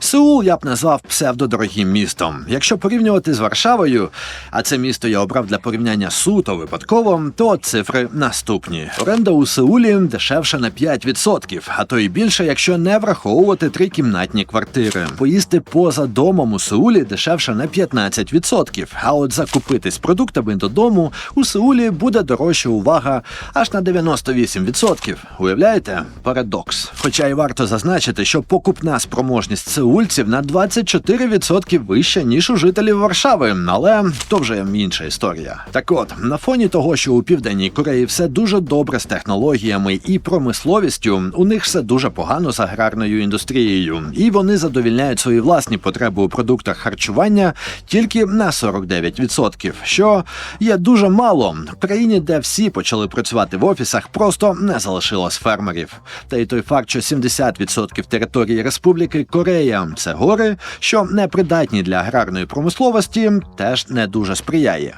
Сеул я б назвав псевдодорогим містом. Якщо порівнювати з Варшавою, а це місто я обрав для порівняння суто випадково, то цифри наступні. Оренда у Сеулі дешевша на 5%, а то і більше, якщо не враховувати трикімнатні квартири. Поїсти поза домом у Сеулі дешевше на 15%, а от закупитись продуктами додому у Сеулі буде дорожча увага аж на 98%. Уявляєте? Парадокс. Хоча й варто зазначити, що покупна спроможність сеульців на 24% вища, ніж у жителів Варшави, але то вже інша історія. Так от, на фоні того, що у південній Кореї все дуже добре з технологіями і промисловістю, у них все дуже погано з аграрною індустрією, і вони задовільняють свої власні потреби у продуктах харчування тільки на 49%, що є дуже мало в країні, де всі почали працювати в офісах, просто не залишилось фермерів. Та й той факт, що 70% території Республіки Корея це гори, що непридатні для аграрної промисловості, теж не дуже сприяє.